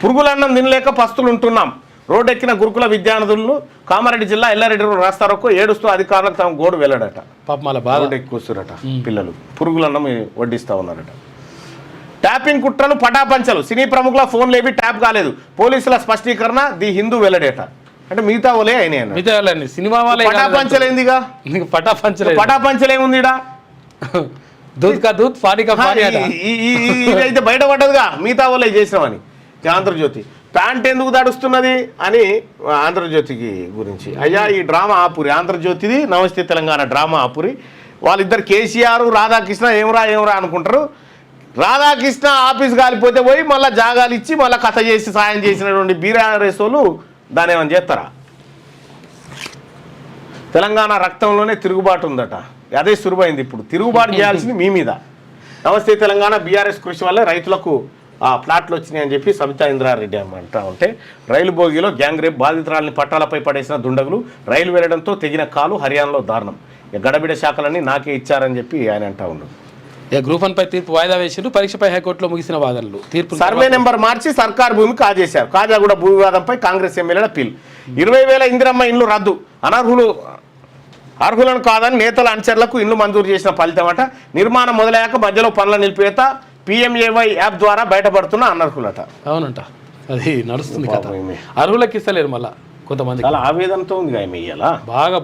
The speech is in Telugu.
పురుగులన్నం తినలేక పస్తులు ఉంటున్నాం రోడ్డెక్కిన గురుకుల విద్యార్థులను కామారెడ్డి జిల్లా ఎల్లారెడ్డి రాస్తారోకు ఏడుస్తూ అధికారులకు తమ గోడు వెళ్ళాడట. పాప మళ్ళీ బాధ. రోడ్డు కూర్చురట పిల్లలు. పురుగులన్నం వడ్డిస్తా ఉన్నారట. ట్యాపింగ్ కుట్రలు పటాపంచలు. సినీ ప్రముఖుల ఫోన్లు ఏవి ట్యాప్ కాలేదు. పోలీసుల స్పష్టీకరణ ది హిందూ వెల్లడేట. అంటే మిగతా ఓలే అయినాయి. మిగతా వాళ్ళని సినిమా వాళ్ళే పటాపంచలేందిగా నీకు పటాపంచలేదు పటాపంచలేముందిడా దూద్ కా దూద్ పానీ కా అట ఇదైతే బయటపడ్డదిగా మిగతా వాళ్ళే చేసినామని ఆంధ్రజ్యోతి. ప్యాంట్ ఎందుకు దడుస్తున్నది అని ఆంధ్రజ్యోతికి గురించి. అయ్యా ఈ డ్రామా ఆపురి. ఆంధ్రజ్యోతిది నమస్తే తెలంగాణ డ్రామా ఆపురి. వాళ్ళిద్దరు కేసీఆర్ రాధాకృష్ణ ఏమరా ఏమరా అనుకుంటారు. రాధాకృష్ణ ఆఫీస్ కాలిపోతే పోయి మళ్ళీ జాగాలు ఇచ్చి మళ్ళీ కథ చేసి సాయం చేసినటువంటి బీఆర్ఎస్ వాళ్ళు దాన్ని ఏమైనా చేస్తారా? తెలంగాణ రక్తంలోనే తిరుగుబాటు ఉందట. అదే సురువైంది ఇప్పుడు. తిరుగుబాటు చేయాల్సింది మీ మీద. నమస్తే తెలంగాణ బీఆర్ఎస్ కృషి వల్ల రైతులకు ప్లాట్లు వచ్చినాయి అని చెప్పి సబితా ఇంద్రారెడ్డి అంటా ఉంటే రైలు బోగిలో గ్యాంగ్ రేప్ బాధితురాలని పట్టాలపై పడేసిన దుండగులు రైలు వెళ్ళడంతో తెగిన కాలు హర్యానాలో దారుణం. గడబిడ శాఖలన్నీ నాకే ఇచ్చారని చెప్పి ఆయన అంటా ఉన్నాడు ఇక గ్రూప్ వన్ పై తీర్పు వాయిదా వేసిండ్రు. పరీక్షపై హైకోర్టులో ముగిసిన వాదనలు. తీర్పు సర్వే నెంబర్ మార్చి సర్కార్ భూమి కాజేశారు కాజాగూడ భూ వివాదంపై కాంగ్రెస్ ఎమ్మెల్యేల అప్పీల్. ఇరవై వేల ఇందిరమ్మ ఇండ్లు రద్దు. అనర్హులు అర్హులను కాదని నేతల అనుచరులకు ఇండ్లు మంజూరు చేసిన ఫలితమట నిర్మాణం మొదలయ్యాక మధ్యలో పనుల నిలిపివేత పిఎంఏవై యాప్ ద్వారా బయటపడుతున్న అనర్హులట. అవునంట. అది నడుస్తుంది ఈమె. అర్హులకి ఇస్తలేరు మళ్ళా కొంతమంది చాలా ఆవేదనతో ఉంది ఆమె ఇయ్యాల? బాగా